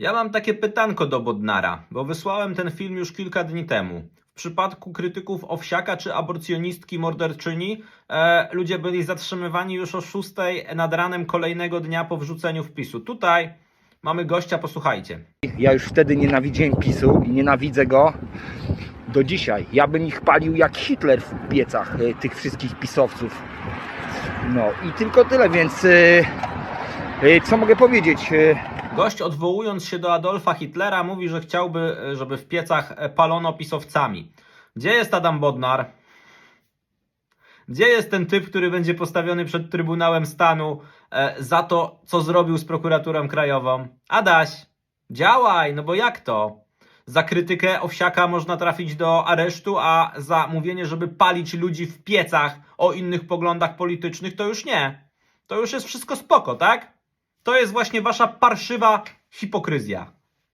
Ja mam takie pytanko do Bodnara, bo wysłałem ten film już kilka dni temu. W przypadku krytyków Owsiaka czy aborcjonistki morderczyni e, ludzie byli zatrzymywani już o 6 nad ranem kolejnego dnia po wrzuceniu wpisu. Tutaj mamy gościa, posłuchajcie. Ja już wtedy nienawidziłem PiSu i nienawidzę go do dzisiaj. Ja bym ich palił jak Hitler w piecach, y, tych wszystkich pisowców. No i tylko tyle, więc y, y, co mogę powiedzieć? Gość odwołując się do Adolfa Hitlera mówi, że chciałby, żeby w piecach palono pisowcami. Gdzie jest Adam Bodnar? Gdzie jest ten typ, który będzie postawiony przed Trybunałem Stanu e, za to, co zrobił z prokuraturą krajową? Adaś, działaj, no bo jak to? Za krytykę Owsiaka można trafić do aresztu, a za mówienie, żeby palić ludzi w piecach o innych poglądach politycznych, to już nie. To już jest wszystko spoko, tak? To jest właśnie wasza parszywa hipokryzja.